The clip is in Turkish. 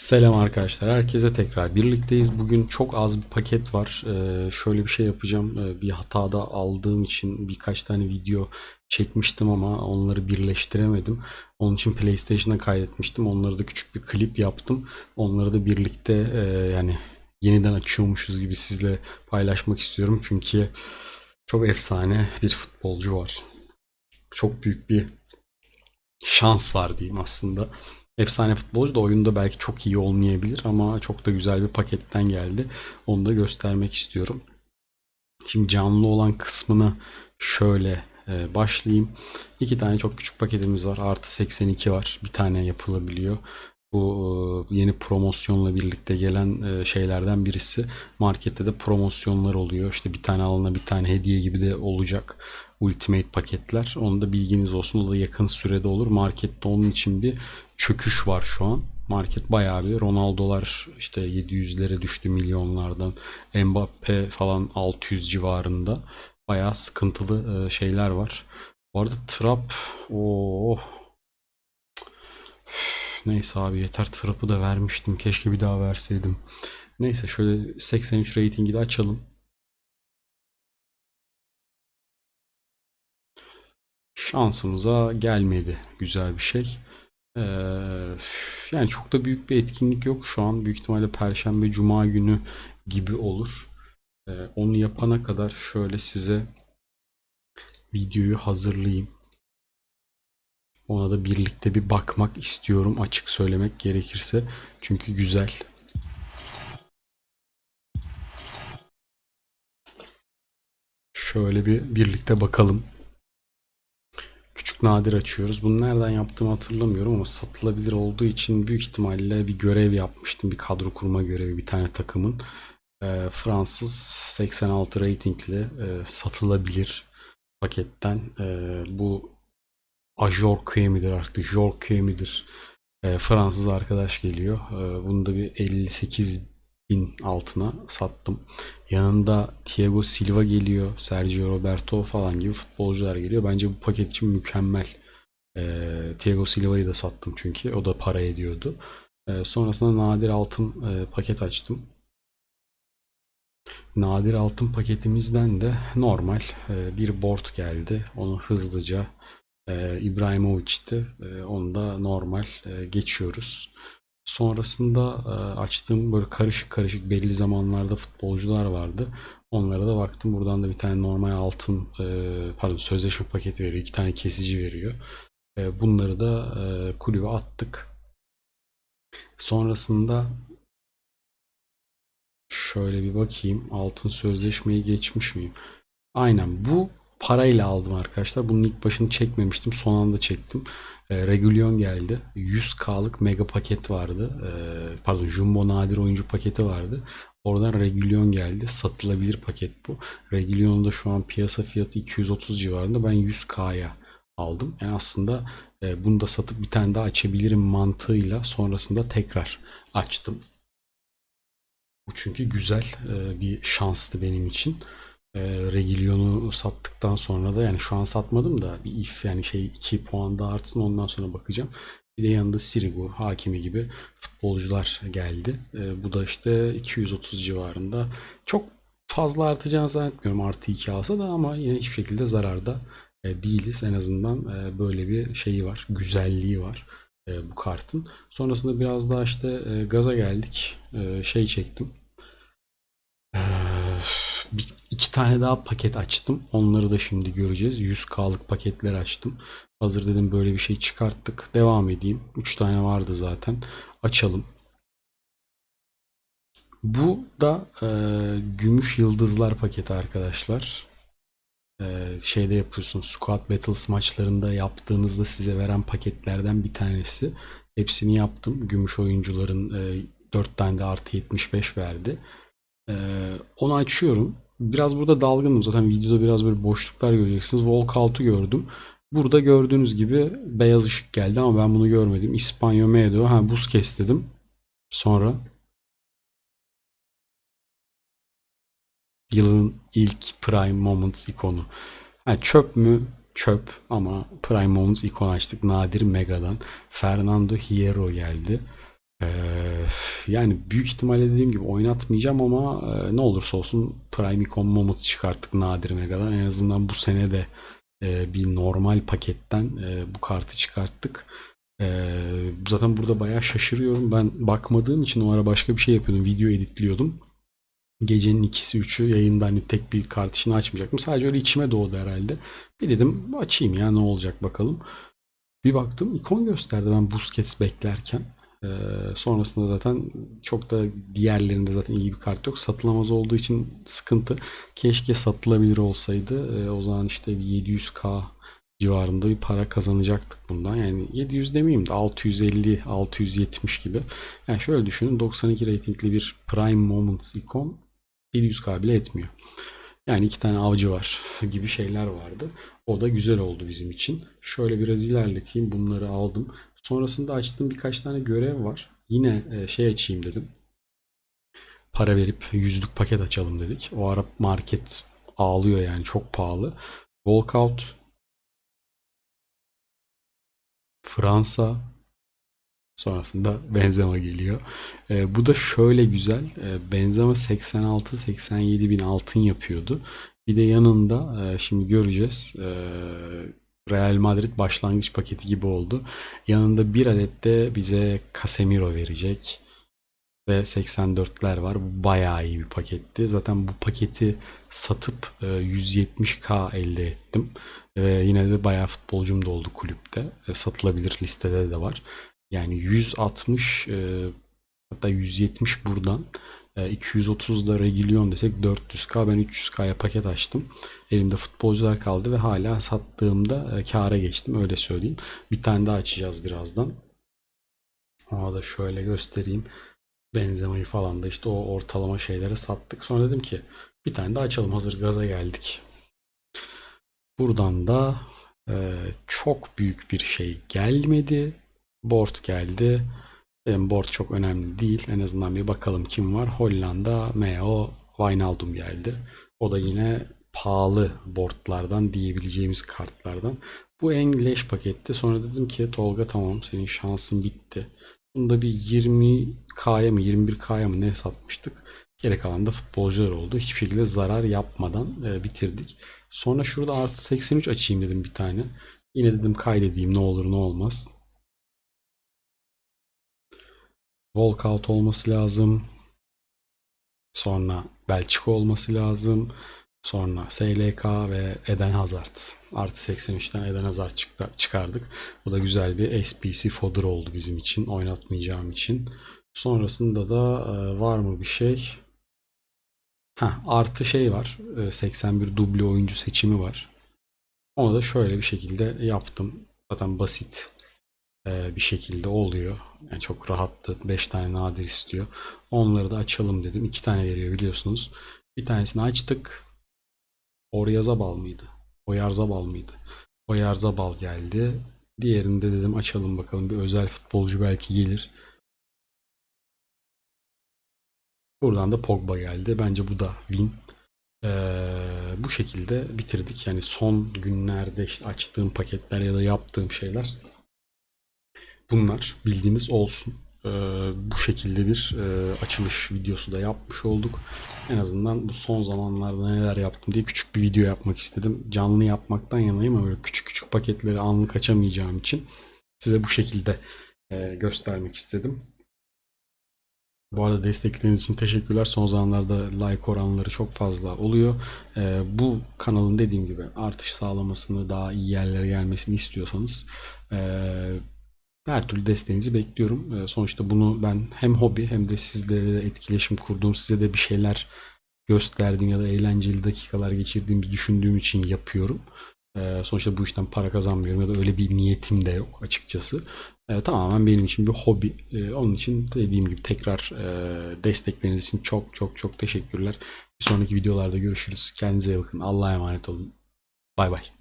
Selam arkadaşlar. Herkese tekrar birlikteyiz. Bugün çok az bir paket var. Ee, şöyle bir şey yapacağım. Ee, bir hatada aldığım için birkaç tane video çekmiştim ama onları birleştiremedim. Onun için PlayStation'a kaydetmiştim. Onları da küçük bir klip yaptım. Onları da birlikte e, yani yeniden açıyormuşuz gibi sizle paylaşmak istiyorum. Çünkü çok efsane bir futbolcu var. Çok büyük bir şans var diyeyim aslında. Efsane futbolcu da oyunda belki çok iyi olmayabilir ama çok da güzel bir paketten geldi. Onu da göstermek istiyorum. Şimdi canlı olan kısmına şöyle e, başlayayım. İki tane çok küçük paketimiz var. Artı 82 var. Bir tane yapılabiliyor. Bu e, yeni promosyonla birlikte gelen e, şeylerden birisi. Markette de promosyonlar oluyor. İşte bir tane alana bir tane hediye gibi de olacak. Ultimate paketler. Onu da bilginiz olsun. O da yakın sürede olur. Markette onun için bir çöküş var şu an. Market bayağı bir Ronaldo'lar işte 700'lere düştü milyonlardan. Mbappe falan 600 civarında. Bayağı sıkıntılı e, şeyler var. Bu arada Trap o Neyse abi yeter Trap'ı da vermiştim. Keşke bir daha verseydim. Neyse şöyle 83 ratingi de açalım. Şansımıza gelmedi. Güzel bir şey. Ee, yani çok da büyük bir etkinlik yok şu an. Büyük ihtimalle Perşembe, Cuma günü gibi olur. Ee, onu yapana kadar şöyle size videoyu hazırlayayım. Ona da birlikte bir bakmak istiyorum açık söylemek gerekirse. Çünkü güzel. Şöyle bir birlikte bakalım. Küçük nadir açıyoruz. Bunu nereden yaptığımı hatırlamıyorum ama satılabilir olduğu için büyük ihtimalle bir görev yapmıştım. Bir kadro kurma görevi bir tane takımın. E, Fransız 86 ratingli e, satılabilir paketten. E, bu Ajorque midir artık? Jorque midir? E, Fransız arkadaş geliyor. E, bunu da bir 58 bin altına sattım. Yanında Thiago Silva geliyor, Sergio Roberto falan gibi futbolcular geliyor. Bence bu paket için mükemmel. E, Thiago Silva'yı da sattım çünkü o da para ediyordu. E, sonrasında nadir altın e, paket açtım. Nadir altın paketimizden de normal e, bir board geldi. Onu hızlıca e, İbrahimovic'ti. E, onu da normal e, geçiyoruz. Sonrasında e, açtığım böyle karışık karışık belli zamanlarda futbolcular vardı. Onlara da baktım. Buradan da bir tane normal altın e, pardon sözleşme paketi veriyor. iki tane kesici veriyor. E, bunları da kulübe attık. Sonrasında şöyle bir bakayım. Altın sözleşmeyi geçmiş miyim? Aynen bu parayla aldım arkadaşlar. Bunun ilk başını çekmemiştim. Son anda çektim. E, Regulion geldi. 100K'lık mega paket vardı. E, pardon Jumbo nadir oyuncu paketi vardı. Oradan Regulion geldi. Satılabilir paket bu. Regulion'un da şu an piyasa fiyatı 230 civarında. Ben 100K'ya aldım. Yani aslında e, bunu da satıp bir tane daha açabilirim mantığıyla sonrasında tekrar açtım. Bu çünkü güzel e, bir şanstı benim için e, Regilion'u sattıktan sonra da yani şu an satmadım da bir if yani şey 2 puan da artsın ondan sonra bakacağım. Bir de yanında Sirigu, Hakimi gibi futbolcular geldi. E, bu da işte 230 civarında. Çok fazla artacağını zannetmiyorum artı 2 alsa da ama yine hiçbir şekilde zararda e, değiliz. En azından e, böyle bir şeyi var, güzelliği var e, bu kartın. Sonrasında biraz daha işte e, gaza geldik. E, şey çektim. Bir, iki tane daha paket açtım. Onları da şimdi göreceğiz. 100K'lık paketler açtım. Hazır dedim böyle bir şey çıkarttık. Devam edeyim. 3 tane vardı zaten. Açalım. Bu da e, gümüş yıldızlar paketi arkadaşlar. E, şeyde yapıyorsun. Squad Battles maçlarında yaptığınızda size veren paketlerden bir tanesi. Hepsini yaptım. Gümüş oyuncuların e, 4 tane de artı 75 verdi. Ee, onu açıyorum. Biraz burada dalgınım. Zaten videoda biraz böyle boşluklar göreceksiniz. Walkout'u gördüm. Burada gördüğünüz gibi beyaz ışık geldi ama ben bunu görmedim. İspanyo Medo. Ha buz kes dedim. Sonra yılın ilk Prime Moments ikonu. Ha, çöp mü? Çöp ama Prime Moments ikon açtık. Nadir Mega'dan. Fernando Hierro geldi. Ee, yani büyük ihtimalle dediğim gibi oynatmayacağım ama e, ne olursa olsun Prime Icon Moment çıkarttık Nadir Mega'dan. En azından bu sene de e, bir normal paketten e, bu kartı çıkarttık. E, zaten burada bayağı şaşırıyorum. Ben bakmadığım için o ara başka bir şey yapıyordum. Video editliyordum. Gecenin ikisi üçü yayında hani tek bir kart işini açmayacaktım. Sadece öyle içime doğdu herhalde. Bir dedim açayım ya ne olacak bakalım. Bir baktım ikon gösterdi ben Busquets beklerken. Ee, sonrasında zaten çok da diğerlerinde zaten iyi bir kart yok. Satılamaz olduğu için sıkıntı. Keşke satılabilir olsaydı. Ee, o zaman işte bir 700k civarında bir para kazanacaktık bundan. Yani 700 demeyeyim de 650 670 gibi. Yani şöyle düşünün 92 ratingli bir Prime Moments ikon 700k bile etmiyor. Yani iki tane avcı var gibi şeyler vardı. O da güzel oldu bizim için. Şöyle biraz ilerleteyim. Bunları aldım. Sonrasında açtığım birkaç tane görev var. Yine e, şey açayım dedim. Para verip yüzlük paket açalım dedik. O ara market ağlıyor yani çok pahalı. Walkout Fransa sonrasında Benzema geliyor. E, bu da şöyle güzel. E, Benzema 86-87 bin altın yapıyordu. Bir de yanında e, şimdi göreceğiz. E, Real Madrid başlangıç paketi gibi oldu. Yanında bir adet de bize Casemiro verecek. Ve 84'ler var. Bu bayağı iyi bir paketti. Zaten bu paketi satıp e, 170k elde ettim. Ve yine de bayağı futbolcum da oldu kulüpte. E, satılabilir listede de var. Yani 160 e, hatta 170 buradan e, 230 da Regilion desek 400k ben 300k'ya paket açtım. Elimde futbolcular kaldı ve hala sattığımda e, kâra geçtim öyle söyleyeyim. Bir tane daha açacağız birazdan. Ona da şöyle göstereyim. Benzema'yı falan da işte o ortalama şeylere sattık. Sonra dedim ki bir tane daha açalım hazır gaza geldik. Buradan da e, çok büyük bir şey gelmedi. Board geldi. Benim board çok önemli değil. En azından bir bakalım kim var. Hollanda, Meo, Wijnaldum geldi. O da yine pahalı boardlardan diyebileceğimiz kartlardan. Bu en leş paketti. Sonra dedim ki Tolga tamam senin şansın bitti. Bunda bir 20K'ya mı 21K'ya mı ne satmıştık. Geri kalan da futbolcular oldu. Hiçbir şekilde zarar yapmadan e, bitirdik. Sonra şurada artı 83 açayım dedim bir tane. Yine dedim kaydedeyim ne olur ne olmaz. Walkout olması lazım. Sonra Belçika olması lazım. Sonra SLK ve Eden Hazard. Artı 83'ten Eden Hazard çıktı, çıkardık. Bu da güzel bir SPC fodder oldu bizim için. Oynatmayacağım için. Sonrasında da e, var mı bir şey? Ha, artı şey var. E, 81 duble oyuncu seçimi var. Onu da şöyle bir şekilde yaptım. Zaten basit e, bir şekilde oluyor. Yani çok rahattı. 5 tane nadir istiyor. Onları da açalım dedim. 2 tane veriyor biliyorsunuz. Bir tanesini açtık. Oryazabal mıydı? Oyarzabal mıydı? Oyarzabal geldi. Diğerinde dedim açalım bakalım bir özel futbolcu belki gelir. Buradan da Pogba geldi. Bence bu da win. Ee, bu şekilde bitirdik. Yani son günlerde işte açtığım paketler ya da yaptığım şeyler bunlar bildiğiniz olsun. Ee, bu şekilde bir e, açılış videosu da yapmış olduk. En azından bu son zamanlarda neler yaptım diye küçük bir video yapmak istedim. Canlı yapmaktan yanayım ama böyle küçük küçük paketleri anlık açamayacağım için size bu şekilde e, göstermek istedim. Bu arada destekleriniz için teşekkürler. Son zamanlarda like oranları çok fazla oluyor. Ee, bu kanalın dediğim gibi artış sağlamasını, daha iyi yerlere gelmesini istiyorsanız e, her türlü desteğinizi bekliyorum. Ee, sonuçta bunu ben hem hobi hem de sizlerle etkileşim kurduğum, size de bir şeyler gösterdiğim ya da eğlenceli dakikalar geçirdiğimi düşündüğüm için yapıyorum. Ee, sonuçta bu işten para kazanmıyorum ya da öyle bir niyetim de yok açıkçası. Ee, tamamen benim için bir hobi. Onun için dediğim gibi tekrar e, destekleriniz için çok çok çok teşekkürler. Bir sonraki videolarda görüşürüz. Kendinize bakın. Allah'a emanet olun. Bay bay.